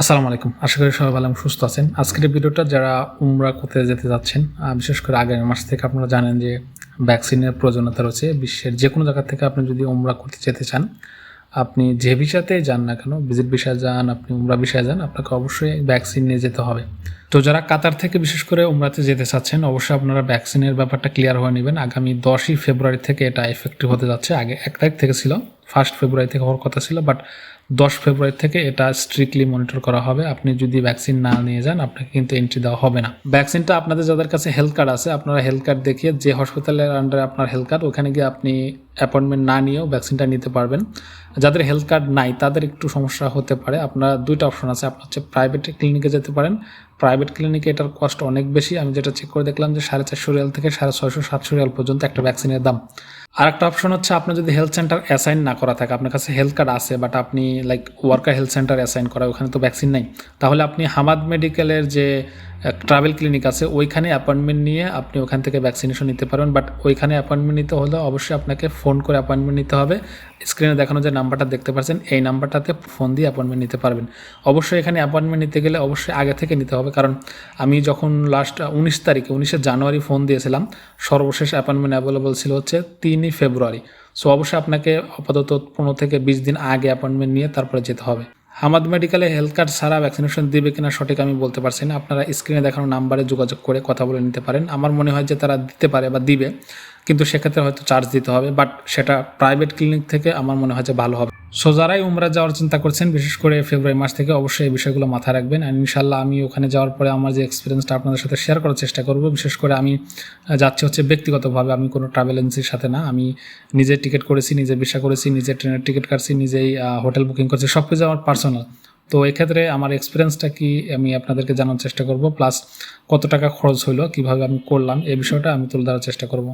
আসসালামু আলাইকুম। আশা করি সবাই ভালো সুস্থ আছেন। আজকের ভিডিওটা যারা উমরা করতে যেতে যাচ্ছেন বিশেষ করে আগের মাস থেকে আপনারা জানেন যে ভ্যাকসিনের প্রয়োজনীয়তা রয়েছে। বিশ্বের যে কোনো জায়গা থেকে আপনি যদি উমরা করতে যেতে চান, আপনি যে ভিসাতে যান না কেন, ভিজিট ভিসা যান, আপনি উমরা ভিসায় যান, আপনাকে অবশ্যই ভ্যাকসিন নিয়ে যেতে হবে। তো যারা কাতার থেকে বিশেষ করে উমরাতে যেতে চাচ্ছেন, অবশ্যই আপনারা ভ্যাকসিনের ব্যাপারটা ক্লিয়ার হয়ে নেবেন। আগামী দশই ফেব্রুয়ারি থেকে এটা এফেক্টিভ হতে যাচ্ছে। আগে এক তারিখ থেকে ছিল ফার্স্ট ফেব্রুয়ারি থেকে হওয়ার কথা ছিল বাট দশ ফেব্রুয়ারি থেকে এটা স্ট্রিক্টলি মনিটর করা হবে। আপনি যদি ভ্যাকসিন না নিয়ে যান, আপনাকে কিন্তু এন্ট্রি দেওয়া হবে না। ভ্যাকসিনটা আপনাদের যাদের কাছে হেলথ কার্ড আছে, আপনারা হেলথ কার্ড দেখিয়ে যে হসপিটালের আন্ডারে আপনার হেলথ কার্ড ওখানে গিয়ে আপনি অ্যাপয়েন্টমেন্ট না নিয়েও ভ্যাকসিনটা নিতে পারবেন। যাদের হেলথ কার্ড নাই, তাদের একটু সমস্যা হতে পারে। আপনার দুইটা অপশন আছে। আপনার হচ্ছে প্রাইভেট ক্লিনিকে যেতে পারেন। প্রাইভেট ক্লিনিকে এটার কস্ট অনেক বেশি। আমি যেটা চেক করে দেখলাম যে সাড়ে চারশো রিয়াল থেকে সাড়ে ছয়শো, সাতশো রিয়াল পর্যন্ত একটা ভ্যাকসিনের দাম। আর একটা অপশন হচ্ছে আপনার যদি হেলথ সেন্টার অ্যাসাইন না করা থাকে, আপনার কাছে হেলথ কার্ড আছে বাট আপনি like worker health centre assign করা, ওখানে তো ভ্যাকসিন নাই। তাহলে আপনি হামাদ মেডিকেলের যে ট্রাভেল ক্লিনিক আছে, ওইখানে অ্যাপয়েন্টমেন্ট নিয়ে আপনি ওখান থেকে ভ্যাকসিনেশন নিতে পারবেন। বাট ওইখানে অ্যাপয়েন্টমেন্ট নিতে হলে অবশ্যই আপনাকে ফোন করে অ্যাপয়েন্টমেন্ট নিতে হবে। স্ক্রিনে দেখানো যে নাম্বারটা দেখতে পাচ্ছেন, এই নাম্বারটাতে ফোন দিয়ে অ্যাপয়েন্টমেন্ট নিতে পারবেন। অবশ্যই এখানে অ্যাপয়েন্টমেন্ট নিতে গেলে অবশ্যই আগে থেকে নিতে হবে, কারণ আমি যখন লাস্ট উনিশ তারিখে, উনিশে জানুয়ারি ফোন দিয়েছিলাম, সর্বশেষ অ্যাপয়েন্টমেন্ট অ্যাভেলেবল ছিল হচ্ছে তিনই ফেব্রুয়ারি। সো অবশ্যই আপনাকে আপাতত পনেরো থেকে বিশ দিন আগে অ্যাপয়েন্টমেন্ট নিয়ে তারপরে যেতে হবে। হামাদ মেডিকেলে হেলথ কার্ড ছাড়া ভ্যাকসিনেশন দিবে কিনা সঠিক আমি বলতে পারছি না। আপনারা স্ক্রিনে দেখানো নাম্বারে যোগাযোগ করে কথা বলে নিতে পারেন। আমার মনে হয় যে তারা দিতে পারে বা দিবে। কিন্তু সেক্ষেত্রে হয়তো চার্জ দিতে হবে বাট সেটা প্রাইভেট ক্লিনিক থেকে আমার মনে হয় যে ভালো হবে। সো যারাই উমরা যাওয়ার চিন্তা করছেন, বিশেষ করে ফেব্রুয়ারি মাস থেকে অবশ্যই এই বিষয়গুলো মাথায় রাখবেন আর ইনশাল্লাহ আমি ওখানে যাওয়ার পরে আমার যে এক্সপিরিয়েন্সটা আপনাদের সাথে শেয়ার করার চেষ্টা করব, বিশেষ করে আমি যাচ্ছি হচ্ছে ব্যক্তিগতভাবে, আমি কোনো ট্রাভেল এজেন্সির সাথে না, আমি নিজে টিকিট করেছি, নিজে ভিসা করেছি, নিজে ট্রেনের টিকিট কাটছি নিজেই হোটেল বুকিং করছি সব কিছু আমার পার্সোনাল তো এক্ষেত্রে আমার এক্সপিরিয়েন্সটা কি আমি আপনাদেরকে জানার চেষ্টা করব প্লাস কত টাকা খরচ হলো কীভাবে আমি করলাম, এই বিষয়টা আমি তুলে ধরার চেষ্টা করব।